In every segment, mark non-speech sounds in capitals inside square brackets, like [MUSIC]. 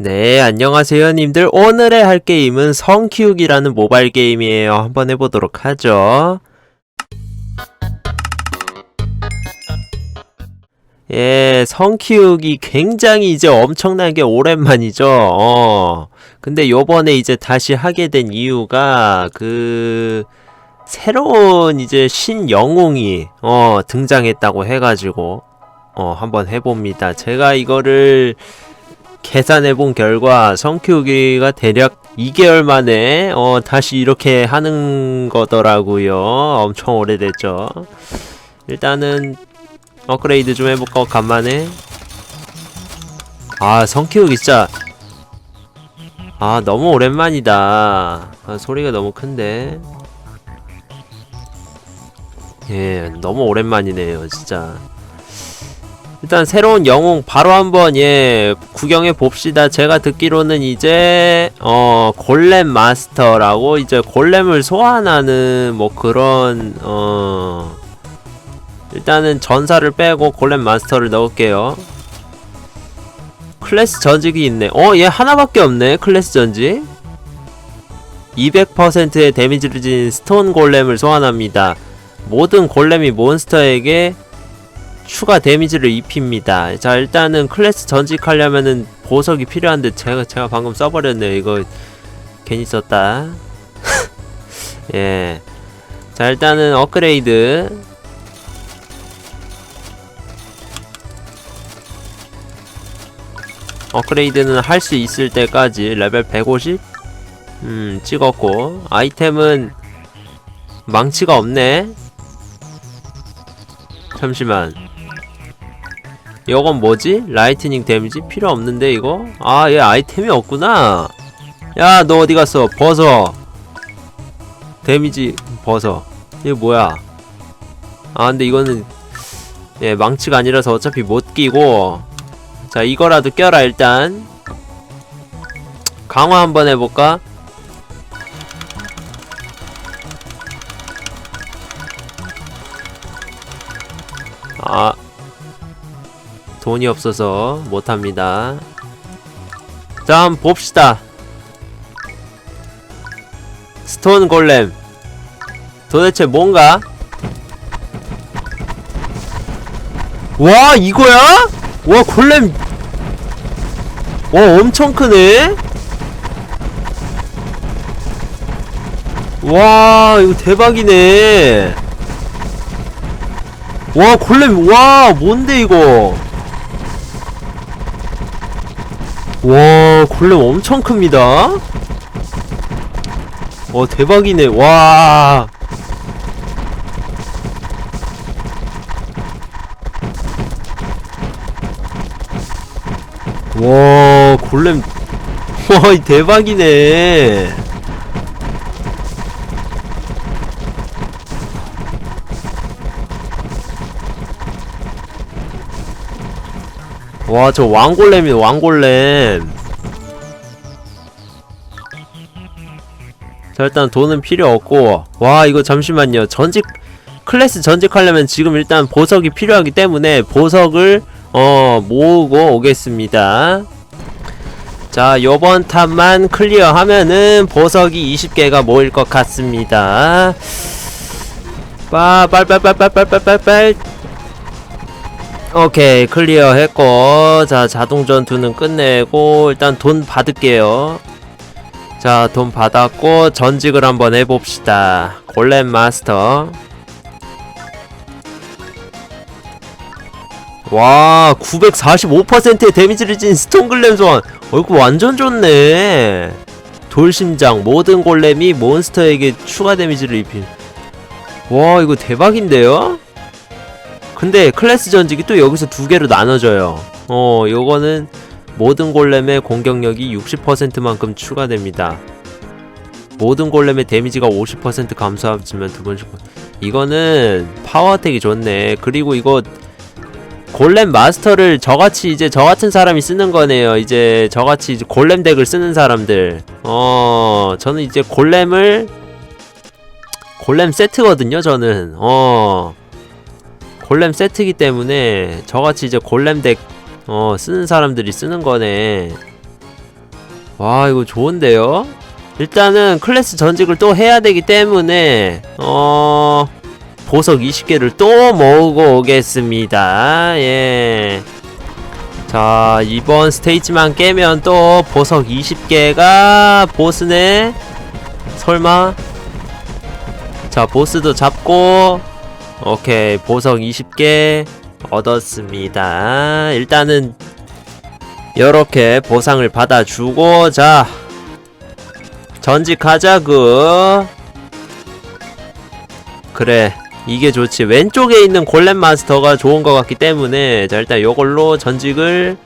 네, 안녕하세요, 님들. 오늘의 할 게임은 성 키우기라는 모바일 게임이에요. 한번 해보도록 하죠. 예, 성 키우기 굉장히 이제 엄청나게 오랜만이죠. 어. 근데 요번에 이제 다시 하게 된 이유가 그 새로운 이제 신 영웅이 어 등장했다고 해가지고 어 한번 해봅니다. 제가 이거를 계산해 본 결과 성키우기가 대략 2개월 만에 어 다시 이렇게 하는 거더라고요. 엄청 오래됐죠. 일단은 업그레이드 좀 해볼까 간만에. 아 성키우기 진짜 아 너무 오랜만이다. 아, 소리가 너무 큰데. 예, 너무 오랜만이네요, 진짜. 일단 새로운 영웅 바로 한번 예 구경해 봅시다. 제가 듣기로는 이제 어 골렘 마스터라고 이제 골렘을 소환하는 뭐 그런 어 일단은 전사를 빼고 골렘 마스터를 넣을게요. 클래스 전직이 있네. 어, 얘 하나밖에 없네. 클래스 전직. 200%의 데미지를 지닌 스톤 골렘을 소환합니다. 모든 골렘이 몬스터에게 추가 데미지를 입힙니다. 자 일단은 클래스 전직하려면은 보석이 필요한데 제가 제가 방금 써버렸네요. 이거 괜히 썼다. [LAUGHS] 예. 자 일단은 업그레이드. 업그레이드는 할 수 있을 때까지 레벨 150? 음 찍었고 아이템은 망치가 없네 잠시만 이건 뭐지? 라이트닝 데미지? 필요 없는데 이거? 아 얘 아이템이 없구나 야 너 어디 갔어 벗어 데미지 벗어 이게 뭐야 아 근데 이거는 예 망치가 아니라서 어차피 못 끼고 자 이거라도 껴라 일단 강화 한번 해볼까? 돈이 없어서 못합니다. 자 한번 봅시다. 스톤 골렘. 도대체 뭔가? 와 이거야? 와 골렘. 와 엄청 크네. 와 이거 대박이네. 와 골렘. 와 뭔데 이거 와 골렘 엄청 큽니다 와 대박이네 와 와, 골렘. [LAUGHS] 와, 이 대박이네. 와, 저 왕골렘이 왕골렘. 자, 일단 돈은 필요 없고. 와, 이거 잠시만요. 전직, 클래스 전직하려면 지금 일단 보석이 필요하기 때문에 보석을 어 모으고 오겠습니다 자 요번 탑만 클리어하면은 보석이 20개가 모일 것 같습니다 빨빨빨빨빨빨빨빨 오케이 클리어 했고 자 자동 전투는 끝내고 일단 돈 받을게요. 자 돈 받았고 전직을 한번 해봅시다. 골렘 마스터. 와 945%의 데미지를 진 스톤글렘 소환. 어 이거 완전 좋네. 돌심장 모든 골렘이 몬스터에게 추가 데미지를 입힌. 와 이거 대박인데요? 근데 클래스 전직이 또 여기서 두 개로 나눠져요 어 요거는 모든 골렘의 공격력이 60%만큼 추가됩니다 모든 골렘의 데미지가 50% 감소하지만 두 번씩 이거는 파워어택이 좋네 그리고 이거 골렘 마스터를 저같이 이제 저 같은 사람이 쓰는 거네요. 이제 저같이 이제 골렘 덱을 쓰는 사람들. 어, 저는 이제 골렘을 골렘 세트거든요. 저는 어 골렘 세트기 때문에 저같이 이제 골렘 덱 어, 쓰는 사람들이 쓰는 거네. 와 이거 좋은데요? 일단은 클래스 전직을 또 해야 되기 때문에 어 보석 20개를 또 모으고 오겠습니다. 예. 자 이번 스테이지만 깨면 또 보석 20개가 보스네. 설마? 자 보스도 잡고 오케이 보석 20개 얻었습니다. 일단은 이렇게 보상을 받아주고 자 전직 하자구. 그래 이게 좋지. 왼쪽에 있는 골렘 마스터가 좋은 것 같기 때문에 자 일단 요걸로 전직을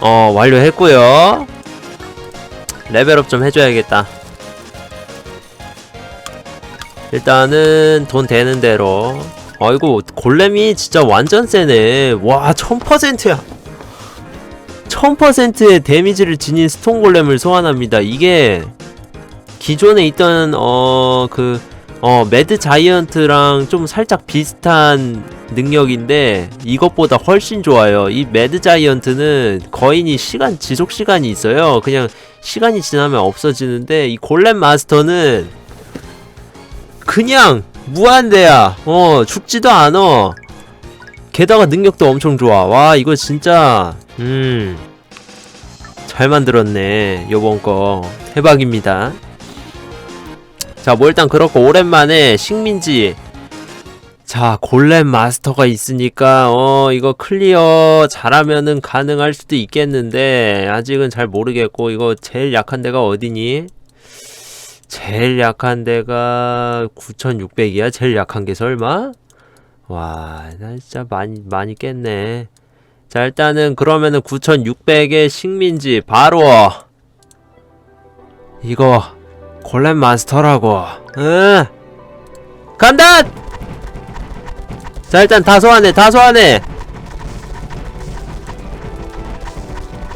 어 완료했고요. 레벨업 좀 해줘야겠다 일단은 돈 되는 대로 어이구 골렘이 진짜 완전 세네 와 1000%야 1000%의 데미지를 지닌 스톤 골렘을 소환합니다. 이게 기존에 있던 어 그 어 매드 자이언트랑 좀 살짝 비슷한 능력인데 이것보다 훨씬 좋아요. 이 매드 자이언트는 거인이 시간 지속 시간이 있어요. 그냥 시간이 지나면 없어지는데 이 골렘 마스터는 그냥 무한대야. 어 죽지도 않어. 게다가 능력도 엄청 좋아. 와 이거 진짜 음. 잘 만들었네. 요번 거. 대박입니다. 자, 뭐 일단 그렇고 오랜만에 식민지 자, 골렘 마스터가 있으니까 어, 이거 클리어 잘하면은 가능할 수도 있겠는데 아직은 잘 모르겠고 이거 제일 약한 데가 어디니? 제일 약한 데가 9600이야? 제일 약한 게 설마? 와, 나 진짜 많이 많이 깼네. 자 일단은 그러면은 9600의 식민지 바로 이거 골렘 마스터라고 응 간다 자 일단 다 소환해 다 소환해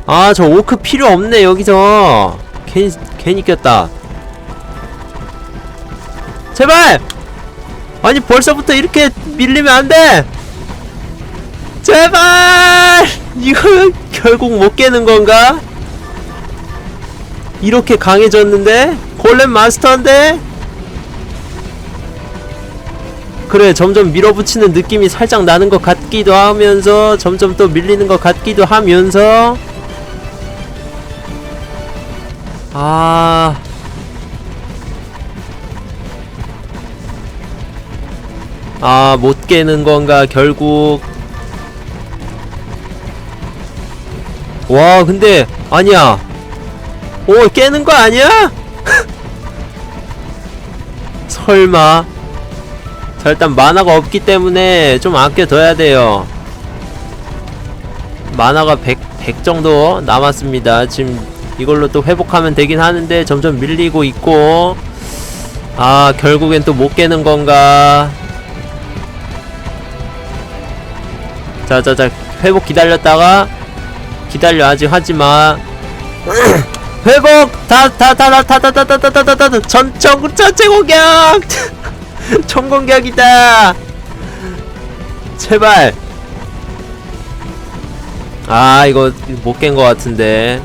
아 저 오크 필요 없네 여기서 괜히 괜히 꼈다 제발 아니 벌써부터 이렇게 밀리면 안 돼 제발! [LAUGHS] 이거 결국 못 깨는 건가? 이렇게 강해졌는데? 골렘 마스터인데? 그래 점점 밀어붙이는 느낌이 살짝 나는 것 같기도 하면서 점점 또 밀리는 것 같기도 하면서 아... 아, 못 깨는 건가, 결국. 와 근데 아니야. 오 깨는 거 아니야? [LAUGHS] 설마. 자 일단 만화가 없기 때문에 좀 아껴둬야 돼요. 만화가 100, 100 정도 남았습니다. 지금 이걸로 또 회복하면 되긴 하는데 점점 밀리고 있고. 아 결국엔 또 못 깨는 건가 자자자 회복 기다렸다가 기다려 아직 하지마 회복 다 다 다 다 다 다 다 다 다 다다 전청 전체 공격 총 공격이다 제발 아 이거 못깬거 같은데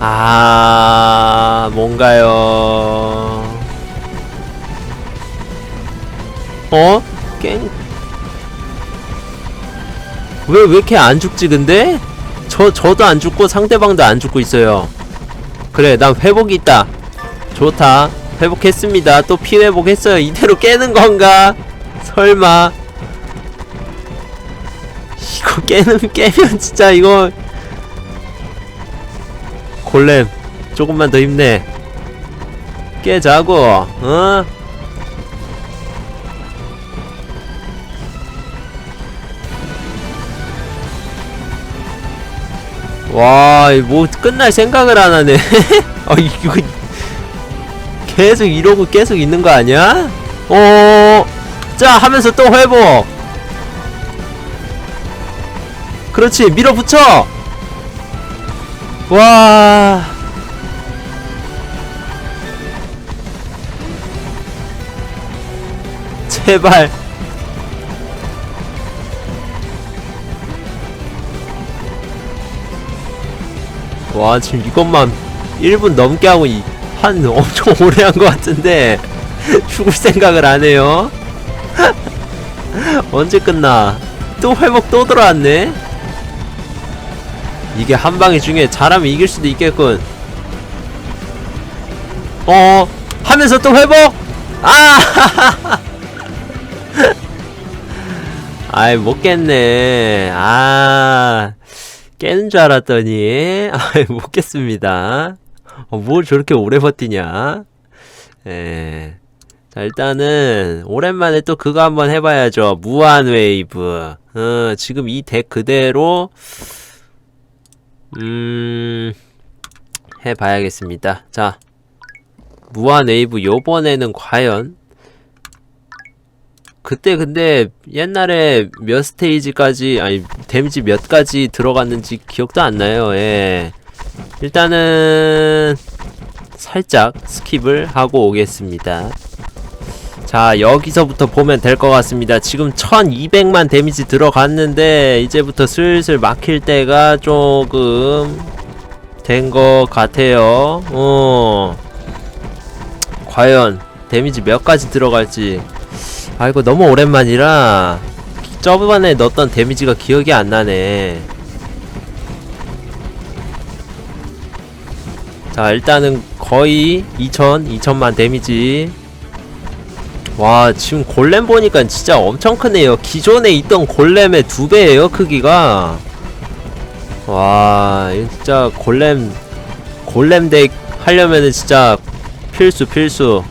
아 뭔가요 어? 깬 왜, 왜 이렇게 안 죽지, 근데? 저, 저도 안 죽고 상대방도 안 죽고 있어요. 그래, 난 회복이 있다. 좋다. 회복했습니다. 또 피 회복했어요. 이대로 깨는 건가? 설마. 이거 [LAUGHS] 깨는, 깨면 진짜 이거. 골렘. 조금만 더 힘내. 깨자고, 어? 와, 뭐 끝날 생각을 안 하네. [LAUGHS] 아, 이거 계속 이러고 계속 있는 거 아니야? 어, 자 하면서 또 회복. 그렇지, 밀어붙여. 와. 제발. 와 지금 이것만 1분 넘게 하고 이, 한 엄청 [LAUGHS] 오래 한 것 같은데 [LAUGHS] 죽을 생각을 안 해요? [LAUGHS] 언제 끝나? 또 회복 또 들어왔네? 이게 한 방이 중에 잘하면 이길 수도 있겠군. 어 하면서 또 회복? 아! 아이 못 깼네. 아 깨는 줄 알았더니 아이 [LAUGHS] 못 깼습니다. 어, 뭘 저렇게 오래 버티냐? 예. 자 일단은 오랜만에 또 그거 한번 해봐야죠. 무한 웨이브. 어, 지금 이 덱 그대로 음 해봐야겠습니다. 자 무한 웨이브 요번에는 과연? 그때 근데 옛날에 몇 스테이지까지 아니 데미지 몇 가지 들어갔는지 기억도 안 나요. 예. 일단은 살짝 스킵을 하고 오겠습니다. 자 여기서부터 보면 될 것 같습니다. 지금 1200만 데미지 들어갔는데 이제부터 슬슬 막힐 때가 조금 된 것 같아요. 어. 과연 데미지 몇 가지 들어갈지 아 이거 너무 오랜만이라 저번에 넣었던 데미지가 기억이 안 나네. 자 일단은 거의 2000, 2000만 데미지. 와 지금 골렘 보니까 진짜 엄청 크네요. 기존에 있던 골렘의 두 배예요 크기가. 와 진짜 골렘 골렘 덱 하려면은 진짜 필수 필수.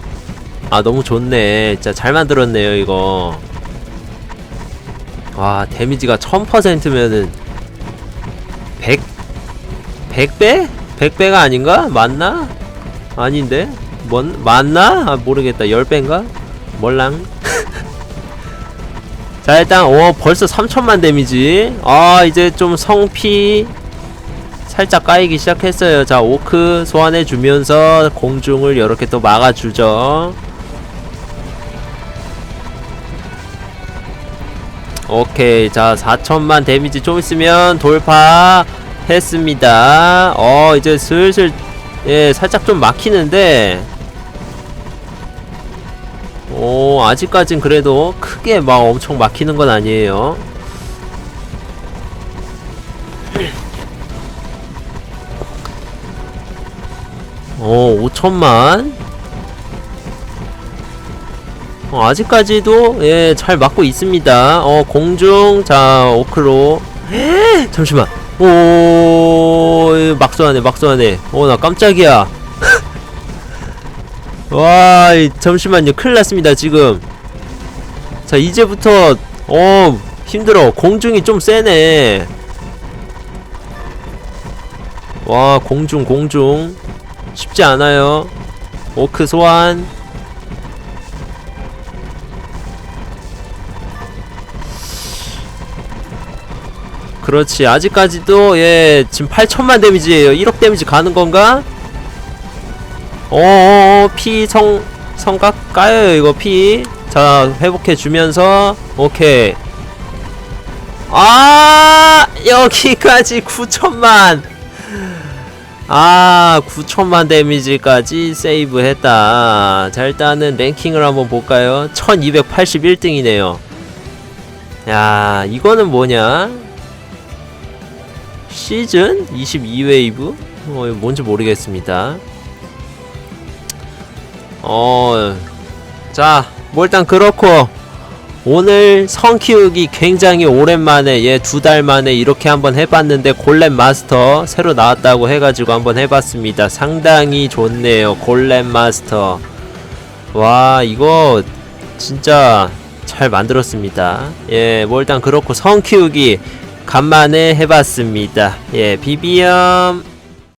아 너무 좋네. 진짜 잘 만들었네요 이거 와 데미지가 1000%면은 100 100배? 100배가 아닌가? 맞나? 아닌데? 뭔 맞나? 아 모르겠다 10배인가? 몰랑 [LAUGHS] 자 일단 오 벌써 3000만 데미지 아 이제 좀 성피 살짝 까이기 시작했어요 자 오크 소환해주면서 공중을 이렇게 또 막아주죠 오케이 자 4천만 데미지 좀 있으면 돌파했습니다. 어 이제 슬슬 예 살짝 좀 막히는데. 오 아직까진 그래도 크게 막 엄청 막히는 건 아니에요. 오 5천만 어, 아직까지도 예잘 막고 있습니다. 어 공중 자 오크로. 에? 잠시만. 오 막소하네 막소하네. 어나 깜짝이야. [LAUGHS] 와 이, 잠시만요. 큰일 났습니다 지금. 자 이제부터 어 힘들어. 공중이 좀 세네. 와 공중 공중. 쉽지 않아요. 오크 소환 그렇지. 아직까지도 예 지금 8천만 데미지에요. 1억 데미지 가는 건가? 어어어 피성 성각 까요 이거 피 자 회복해 주면서 오케이. 아 여기까지 9천만. 아 9천만 데미지까지 세이브 했다. 자 일단은 랭킹을 한번 볼까요? 1281등이네요. 야 이거는 뭐냐 시즌 22웨이브? 어, 뭔지 모르겠습니다. 어, 자, 뭐 일단 그렇고, 오늘 성 키우기 굉장히 오랜만에, 예, 두 달 만에 이렇게 한번 해봤는데, 골렘 마스터 새로 나왔다고 해가지고 한번 해봤습니다. 상당히 좋네요. 골렘 마스터. 와, 이거, 진짜 잘 만들었습니다. 예, 뭐 일단 그렇고, 성 키우기 간만에 해봤습니다. 예, 비비엄.